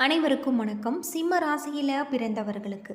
அனைவருக்கும் வணக்கம். சிம்ம ராசியில் பிறந்தவர்களுக்கு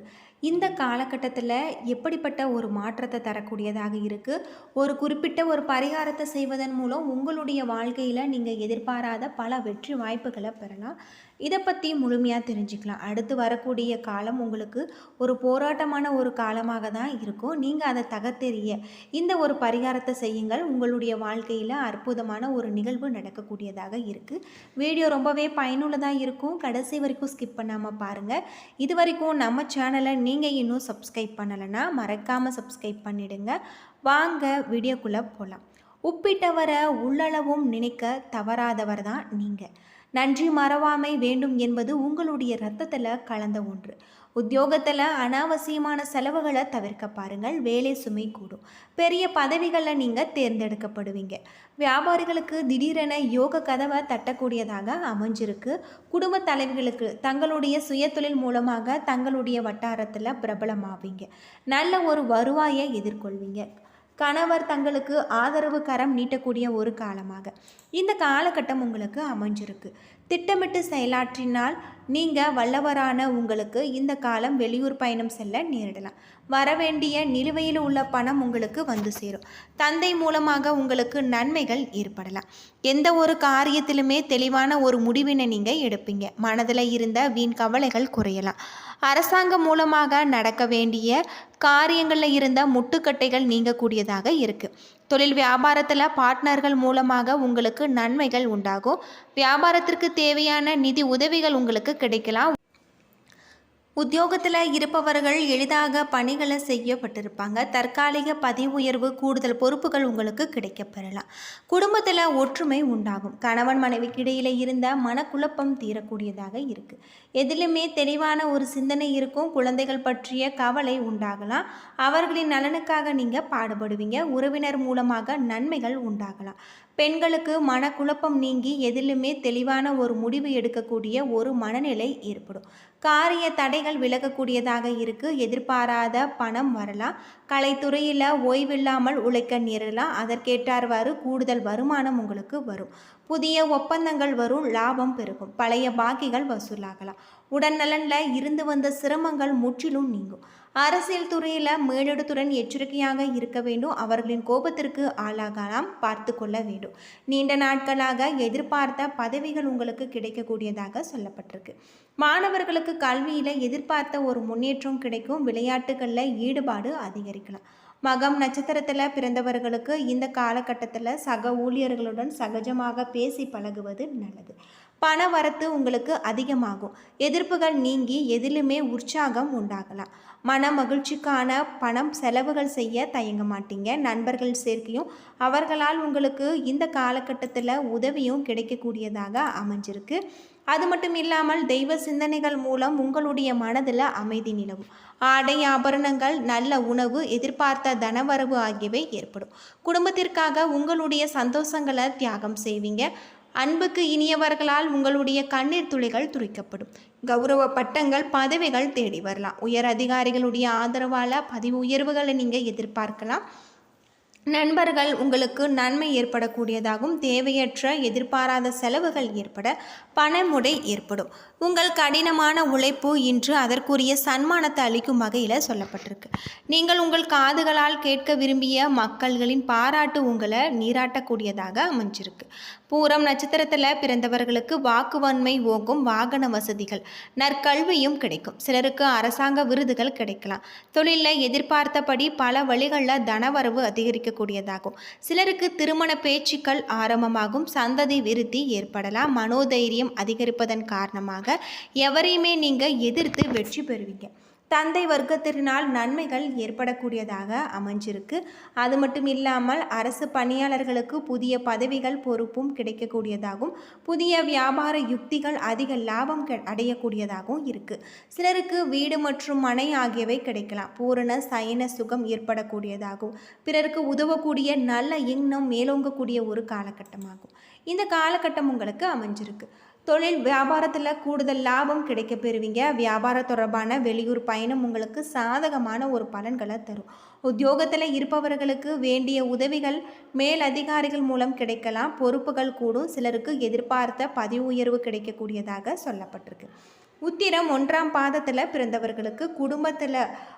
இந்த காலகட்டத்தில் எப்படிப்பட்ட ஒரு மாற்றத்தை தரக்கூடியதாக இருக்குது ஒரு குறிப்பிட்ட ஒரு பரிகாரத்தை செய்வதன் மூலம் உங்களுடைய வாழ்க்கையில் நீங்கள் எதிர்பாராத பல வெற்றி வாய்ப்புகளை பெறலாம். இதை பற்றி முழுமையாக தெரிஞ்சுக்கலாம். அடுத்து வரக்கூடிய காலம் உங்களுக்கு ஒரு போராட்டமான ஒரு காலமாக தான் இருக்கும். நீங்கள் அதை தகர்த்தெறிய. இந்த ஒரு பரிகாரத்தை செய்யுங்கள். உங்களுடைய வாழ்க்கையில் அற்புதமான ஒரு நிகழ்வு நடக்கக்கூடியதாக இருக்குது வீடியோ ரொம்பவே பயனுள்ளதாக இருக்கும். கடைசி வரைக்கும் ஸ்கிப் பண்ணாமல் பாருங்கள் இது வரைக்கும் நம்ம சேனலை நீங்கள் இன்னும் சப்ஸ்கிரைப் பண்ணலைன்னா மறக்காமல் சப்ஸ்கிரைப் பண்ணிவிடுங்க வாங்க வீடியோக்குள்ளே போகலாம் உப்பிட்டவரை உள்ளளவும் நினைக்க தவறாதவர் தான் நீங்கள் நன்றி மறவாமை வேண்டும் என்பது உங்களுடைய ரத்தத்தில் கலந்த ஒன்று. உத்தியோகத்தில் அனாவசியமான செலவுகளை தவிர்க்க பாருங்கள். வேலை சுமை கூடும். பெரிய பதவிகளில் நீங்கள் தேர்ந்தெடுக்கப்படுவீங்க. வியாபாரிகளுக்கு திடீரென யோக கதவை தட்டக்கூடியதாக அமைஞ்சிருக்கு. குடும்ப தலைவிகளுக்கு தங்களுடைய சுயதொழில் மூலமாக தங்களுடைய வட்டாரத்தில் பிரபலமாவீங்க. நல்ல ஒரு வருவாயை எதிர்கொள்வீங்க. கணவர் தங்களுக்கு ஆதரவு கரம் நீட்டக்கூடிய ஒரு காலமாக. இந்த காலகட்டம் உங்களுக்கு அமைஞ்சிருக்கு. திட்டமிட்டு செயலாற்றினால் நீங்கள் வல்லவரான உங்களுக்கு இந்த காலம் வெளியூர் பயணம் செல்ல நேரிடலாம். வரவேண்டிய நிலுவையில் உள்ள பணம் உங்களுக்கு வந்து சேரும். தந்தை மூலமாக உங்களுக்கு நன்மைகள் ஏற்படலாம். எந்த ஒரு காரியத்திலுமே தெளிவான ஒரு முடிவினை நீங்கள் எடுப்பீங்க. மனதில் இருந்த வீண் கவலைகள் குறையலாம். அரசாங்கம் மூலமாக நடக்க வேண்டிய காரியங்களில் இருந்த முட்டுக்கட்டைகள் நீங்கக்கூடியதாக இருக்குது தொழில் வியாபாரத்தில் பார்ட்னர்கள் மூலமாக உங்களுக்கு நன்மைகள் உண்டாகும். வியாபாரத்திற்கு தேவையான நிதி உதவிகள் உங்களுக்கு கிடைக்கலாம். உத்தியோகத்தில் இருப்பவர்கள் எளிதாக பணிகளை செய்யப்பட்டிருப்பாங்க. தற்காலிக பதவி உயர்வு கூடுதல் பொறுப்புகள் உங்களுக்கு கிடைக்கப்பெறலாம். குடும்பத்தில் ஒற்றுமை உண்டாகும். கணவன் மனைவிக்கு இடையில் இருந்த மனக்குழப்பம் தீரக்கூடியதாக இருக்குது எதிலுமே தெளிவான ஒரு சிந்தனை இருக்கும். குழந்தைகள் பற்றிய கவலை உண்டாகலாம். அவர்களின் நலனுக்காக நீங்கள் பாடுபடுவீங்க. உறவினர் மூலமாக நன்மைகள் உண்டாகலாம். பெண்களுக்கு மனக்குழப்பம் நீங்கி எதிலுமே தெளிவான ஒரு முடிவு எடுக்கக்கூடிய ஒரு மனநிலை ஏற்படும். காரிய தடைகள் விலகக்கூடியதாக இருக்குது எதிர்பாராத பணம் வரலாம். கலைத்துறையில் ஓய்வில்லாமல் உழைக்க நேரலாம். அதற்கேற்றார்வாறு கூடுதல் வருமானம் உங்களுக்கு வரும். புதிய ஒப்பந்தங்கள் வரும். லாபம் பெருகும். பழைய பாக்கிகள் வசூலாகலாம். உடல்நலனில் இருந்து வந்த சிரமங்கள் முற்றிலும் நீங்கும். அரசியல் துறையில் மேலிடத்துடன் எச்சரிக்கையாக இருக்க வேண்டும். அவர்களின் கோபத்திற்கு ஆளாகலாம். பார்த்து கொள்ள வேண்டும். நீண்ட நாட்களாக எதிர்பார்த்த பதவிகள் உங்களுக்கு கிடைக்கக்கூடியதாக சொல்லப்பட்டிருக்கு. மாணவர்களுக்கு கல்வியில் எதிர்பார்த்த ஒரு முன்னேற்றம் கிடைக்கும். விளையாட்டுகளில் ஈடுபாடு அதிகரிக்கலாம். மகம் நட்சத்திரத்தில் பிறந்தவர்களுக்கு இந்த காலகட்டத்தில் சக ஊழியர்களுடன் சகஜமாக பேசி பழகுவது நல்லது. பண வரத்து உங்களுக்கு அதிகமாகும். எதிர்ப்புகள் நீங்கி எதிலுமே உற்சாகம் உண்டாகலாம். மன மகிழ்ச்சிக்கான பணம் செலவுகள் செய்ய தயங்க மாட்டீங்க. நண்பர்கள் சேர்க்கையும் அவர்களால் உங்களுக்கு இந்த காலகட்டத்தில் உதவியும் கிடைக்கக்கூடியதாக அமைஞ்சிருக்கு. அது மட்டும் இல்லாமல் தெய்வ சிந்தனைகள் மூலம் உங்களுடைய மனதில் அமைதி நிலவும். ஆடை ஆபரணங்கள் நல்ல உணவு எதிர்பார்த்த தனவரவு ஆகியவை ஏற்படும். குடும்பத்திற்காக உங்களுடைய சந்தோஷங்களை தியாகம் செய்வீங்க. அன்புக்கு இனியவர்களால் உங்களுடைய கண்ணீர் துளிகள் துரிக்கப்படும். கௌரவ பட்டங்கள் பதவிகள் தேடி வரலாம். உயர் அதிகாரிகளுடைய ஆதரவால் பதவி உயர்வுகளை நீங்கள் எதிர்பார்க்கலாம். நண்பர்கள் உங்களுக்கு நன்மை ஏற்படக்கூடியதாகவும் தேவையற்ற எதிர்பாராத செலவுகள் ஏற்பட பணமுடை ஏற்படும். உங்கள் கடினமான உழைப்பு இன்று அதற்குரிய சன்மானத்தை அளிக்கும் வகையில் சொல்லப்பட்டிருக்கு. நீங்கள் உங்கள் காதுகளால் கேட்க விரும்பிய மக்கள்களின் பாராட்டு உங்களை நீராட்டக்கூடியதாக அமைஞ்சிருக்கு. பூரம் நட்சத்திரத்தில் பிறந்தவர்களுக்கு வாக்குவன்மை ஓங்கும் வாகன வசதிகள் நற்கல்வியும் கிடைக்கும். சிலருக்கு அரசாங்க விருதுகள் கிடைக்கலாம். தொழிலில் எதிர்பார்த்தபடி பல வழிகளில் தனவரவு அதிகரிக்கக்கூடியதாகும். சிலருக்கு திருமண பேச்சுக்கள் ஆரம்பமாகும் சந்ததி விருத்தி ஏற்படலாம் மனோதைரியம் அதிகரிப்பதன் காரணமாக எவரையுமே நீங்கள் எதிர்த்து வெற்றி பெறுவீங்க. தந்தை வர்க்கத்தினால் நன்மைகள் ஏற்படக்கூடியதாக அமைஞ்சிருக்கு. அது மட்டும் இல்லாமல் அரசு பணியாளர்களுக்கு புதிய பதவிகள் பொறுப்பும் கிடைக்கக்கூடியதாகவும் புதிய வியாபார யுக்திகள் அதிக லாபம் கெ- அடையக்கூடியதாகவும் இருக்குது சிலருக்கு வீடு மற்றும் மனை ஆகியவை கிடைக்கலாம். பூரண சயன சுகம் ஏற்படக்கூடியதாகும் பிறருக்கு உதவக்கூடிய நல்ல எண்ணம் மேலோங்கக்கூடிய ஒரு காலகட்டமாகும். இந்த காலகட்டம் உங்களுக்கு அமைஞ்சிருக்கு. தொழில் வியாபாரத்தில் கூடுதல் லாபம் கிடைக்க பெறுவீங்க வியாபாரம் தொடர்பான வெளியூர் பயணம் உங்களுக்கு சாதகமான ஒரு பலன்களை தரும். உத்தியோகத்தில் இருப்பவர்களுக்கு வேண்டிய உதவிகள் மேல் அதிகாரிகள் மூலம் கிடைக்கலாம். பொறுப்புகள் கூடும். சிலருக்கு எதிர்பார்த்த பதவி உயர்வு கிடைக்கக்கூடியதாக சொல்லப்பட்டிருக்கு. உத்திரம் ஒன்றாம் பாதத்தில் பிறந்தவர்களுக்கு குடும்பத்தில்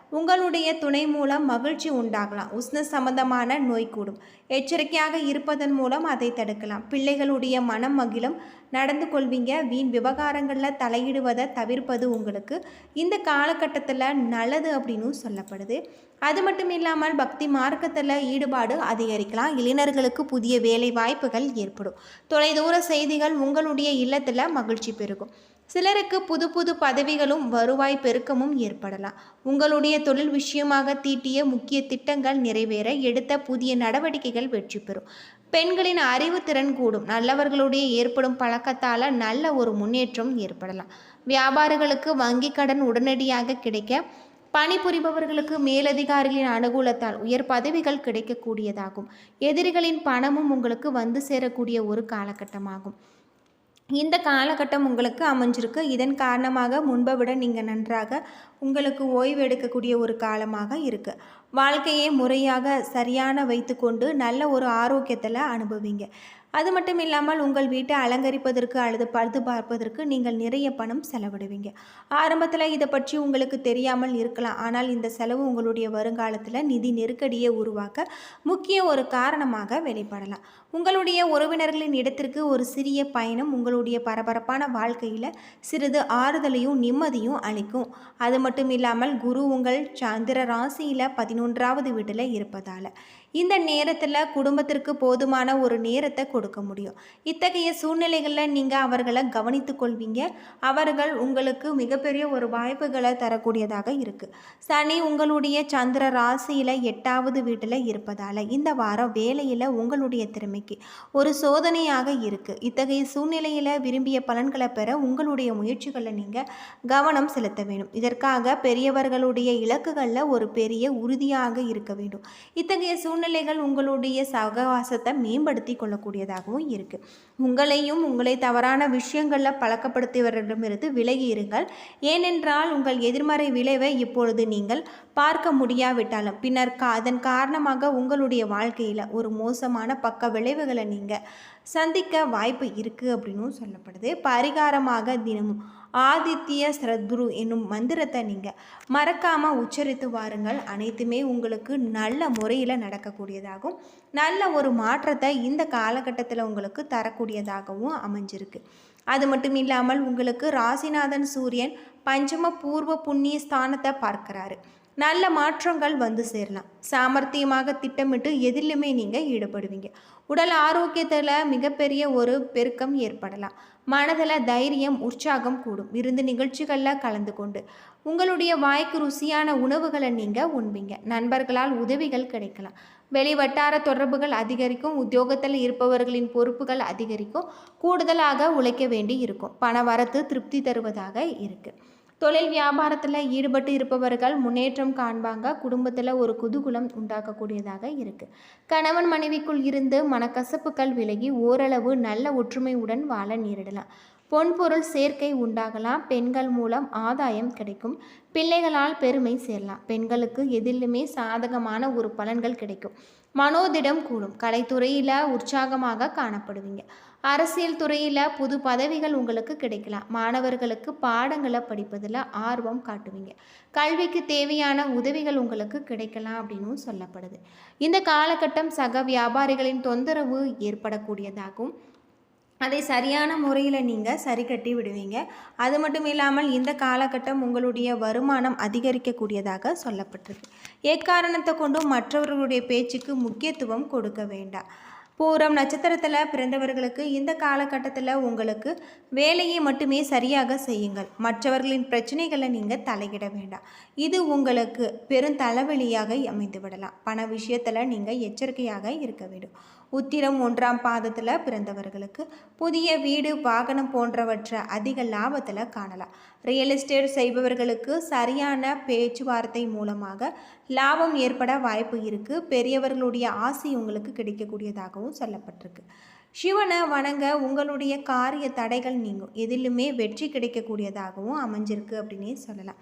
உங்களுடைய துணை மூலம் மகிழ்ச்சி உண்டாகலாம். உஷ்ண சம்பந்தமான நோய் கூடும். எச்சரிக்கையாக இருப்பதன் மூலம் அதை தடுக்கலாம். பிள்ளைகளுடைய மனம் மகிழும். நடந்து கொள்வீங்க. வீண் விவகாரங்களில் தலையிடுவதை தவிர்ப்பது உங்களுக்கு இந்த காலகட்டத்தில் நல்லது அப்படின்னு சொல்லப்படுது. அது மட்டும் இல்லாமல் பக்தி மார்க்கத்தில் ஈடுபாடு அதிகரிக்கலாம். இளைஞர்களுக்கு புதிய வேலை வாய்ப்புகள் ஏற்படும். தொலைதூர செய்திகள் உங்களுடைய இல்லத்தில் மகிழ்ச்சி பெருகும். சிலருக்கு புது புது பதவிகளும் வருவாய் பெருக்கமும் ஏற்படலாம். உங்களுடைய தொழில் விஷயமாக தீட்டிய முக்கிய திட்டங்கள் நிறைவேற எடுத்த புதிய நடவடிக்கைகள் வெற்றி பெறும். பெண்களின் அறிவு திறன் கூடும். நல்லவர்களுடைய ஏற்படும் பழக்கத்தால் நல்ல ஒரு முன்னேற்றம் ஏற்படலாம். வியாபாரிகளுக்கு வங்கி கடன் உடனடியாக கிடைக்க பணிபுரிபவர்களுக்கு மேலதிகாரிகளின் அனுகூலத்தால் உயர் பதவிகள் கிடைக்கக்கூடியதாகும். எதிரிகளின் பணமும் உங்களுக்கு வந்து சேரக்கூடிய ஒரு காலகட்டமாகும். இந்த காலகட்டம் உங்களுக்கு அமைஞ்சிருக்கு. இதன் காரணமாக முன்பை விட நீங்கள் நன்றாக உங்களுக்கு ஓய்வு எடுக்கக்கூடிய ஒரு காலமாக இருக்குது வாழ்க்கையை முறையாக சரியான வைத்துக்கொண்டு நல்ல ஒரு ஆரோக்கியத்தில் அனுபவிங்க. அது மட்டும் இல்லாமல் உங்கள் வீட்டை அலங்கரிப்பதற்கு அல்லது பழுது பார்ப்பதற்கு நீங்கள் நிறைய பணம் செலவிடுவீங்க. ஆரம்பத்தில் இதை பற்றி உங்களுக்கு தெரியாமல் இருக்கலாம். ஆனால் இந்த செலவு உங்களுடைய வருங்காலத்தில் நிதி நெருக்கடியை உருவாக்க முக்கிய ஒரு காரணமாக வெளிப்படலாம். உங்களுடைய உறவினர்களின் இடத்திற்கு ஒரு சிறிய பயணம் உங்களுடைய பரபரப்பான வாழ்க்கையில் சிறிது ஆறுதலையும் நிம்மதியும் அளிக்கும். அது மட்டும் இல்லாமல் குரு உங்கள் சந்திர ராசியில் பதினொன்றாவது வீட்டில் இருப்பதால். இந்த நேரத்தில் குடும்பத்திற்கு போதுமான ஒரு நேரத்தை கொடுக்க முடியும். இத்தகைய சூழ்நிலைகளில் நீங்கள் அவர்களை கவனித்து கொள்வீங்க. அவர்கள் உங்களுக்கு மிகப்பெரிய ஒரு வாய்ப்புகளை தரக்கூடியதாக இருக்குது சனி உங்களுடைய சந்திர ராசியில் எட்டாவது வீட்டில் இருப்பதால் இந்த வாரம் வேலையில் உங்களுடைய திறமைக்கு ஒரு சோதனையாக இருக்குது இத்தகைய சூழ்நிலையில் விரும்பிய பலன்களை பெற உங்களுடைய முயற்சிகளை நீங்கள் கவனம் செலுத்த வேண்டும். இதற்காக பெரியவர்களுடைய இலக்குகளில் ஒரு பெரிய உறுதியாக இருக்க வேண்டும். இத்தகைய சூழ்நிலைகள் உங்களுடைய சகவாசத்தை மேம்படுத்தி கொள்ளக்கூடியதாகவும் இருக்குது உங்களையும் உங்களை தவறான விஷயங்களில் பழக்கப்படுத்தியவரிடமிருந்து விலகி இருங்கள். ஏனென்றால் உங்கள் எதிர்மறை விளைவை இப்பொழுது நீங்கள் பார்க்க முடியாவிட்டாலும் பின்னர் கா அதன் காரணமாக உங்களுடைய வாழ்க்கையில் ஒரு மோசமான பக்க விளைவுகளை நீங்கள் சந்திக்க வாய்ப்பு இருக்குது அப்படின்னும் சொல்லப்படுது. பரிகாரமாக தினமும் ஆதித்ய ஸ்ரத்குரு என்னும் மந்திரத்தை நீங்கள் மறக்காமல் உச்சரித்து வாருங்கள். அனைத்துமே உங்களுக்கு நல்ல முறையில் நடக்கக்கூடியதாகும் நல்ல ஒரு மாற்றத்தை இந்த காலகட்டத்தில் உங்களுக்கு தரக்கூடியதாகவும் அமைஞ்சிருக்கு. அது மட்டும் இல்லாமல் உங்களுக்கு ராசிநாதன் சூரியன் பஞ்சம பூர்வ புண்ணிய ஸ்தானத்தை பார்க்கிறாரு. நல்ல மாற்றங்கள் வந்து சேரலாம். சாமர்த்தியமாக திட்டமிட்டு எதிலுமே நீங்கள் ஈடுபடுவீங்க. உடல் ஆரோக்கியத்தில் மிகப்பெரிய ஒரு பெருக்கம் ஏற்படலாம். மனதில் தைரியம் உற்சாகம் கூடும். விருந்து நிகழ்ச்சிகளில் கலந்து கொண்டு உங்களுடைய வாய்க்கு ருசியான உணவுகளை நீங்கள் உண்பீங்க. நண்பர்களால் உதவிகள் கிடைக்கலாம். வெளி வட்டார தொடர்புகள் அதிகரிக்கும். உத்தியோகத்தில் இருப்பவர்களின் பொறுப்புகள் அதிகரிக்கும். கூடுதலாக உழைக்க வேண்டி இருக்கும். பண வரத்து திருப்தி தருவதாக இருக்குது தொழில் வியாபாரத்தில் ஈடுபட்டு இருப்பவர்கள் முன்னேற்றம் காண்பாங்க. குடும்பத்தில் ஒரு குதூகுலம் உண்டாக்கக்கூடியதாக இருக்குது கணவன் மனைவிக்குள் இருந்து மனக்கசப்புகள் விலகி ஓரளவு நல்ல ஒற்றுமையுடன் வாழ நேரிடலாம். பொன்பொருள் சேர்க்கை உண்டாகலாம். பெண்கள் மூலம் ஆதாயம் கிடைக்கும். பிள்ளைகளால் பெருமை சேரலாம். பெண்களுக்கு எதிலுமே சாதகமான ஒரு பலன்கள் கிடைக்கும். மனோதிடம் கூடும். கலைத்துறையில் உற்சாகமாக காணப்படுவீங்க. அரசியல் துறையில் புது பதவிகள் உங்களுக்கு கிடைக்கலாம். மாணவர்களுக்கு பாடங்களை படிப்பதில் ஆர்வம் காட்டுவீங்க. கல்விக்கு தேவையான உதவிகள் உங்களுக்கு கிடைக்கலாம் அப்படின்னும் சொல்லப்படுது. இந்த காலகட்டம் சக வியாபாரிகளின் தொந்தரவு ஏற்படக்கூடியதாகும். அதை சரியான முறையில் நீங்கள் சரி கட்டி விடுவீங்க. அது மட்டும் இல்லாமல் இந்த காலகட்டம் உங்களுடைய வருமானம் அதிகரிக்கக்கூடியதாக சொல்லப்பட்டிருக்கு எக்காரணத்தை கொண்டும் மற்றவர்களுடைய பேச்சுக்கு முக்கியத்துவம் கொடுக்க வேண்டாம். பூரம் நட்சத்திரத்தில் பிறந்தவர்களுக்கு இந்த காலகட்டத்தில் உங்களுக்கு வேலையை மட்டுமே சரியாக செய்யுங்கள். மற்றவர்களின் பிரச்சனைகளை நீங்கள் தலையிட வேண்டாம். இது உங்களுக்கு பெரும் தலைவலியாக அமைந்து விடலாம் பண விஷயத்தில் நீங்கள் எச்சரிக்கையாக இருக்க வேண்டும். உத்திரம் ஒன்றாம் பாதத்தில் பிறந்தவர்களுக்கு புதிய வீடு வாகனம் போன்றவற்றை அதிக லாபத்தில் காணலாம். ரியல் எஸ்டேட் செய்பவர்களுக்கு சரியான பேச்சுவார்த்தை மூலமாக லாபம் ஏற்பட வாய்ப்பு இருக்குது பெரியவர்களுடைய ஆசை உங்களுக்கு கிடைக்கக்கூடியதாகவும் சொல்லப்பட்டிருக்கு. சிவனை வணங்க உங்களுடைய காரிய தடைகள் நீங்கும். எதிலுமே வெற்றி கிடைக்கக்கூடியதாகவும் அமைஞ்சிருக்கு அப்படின்னே சொல்லலாம்.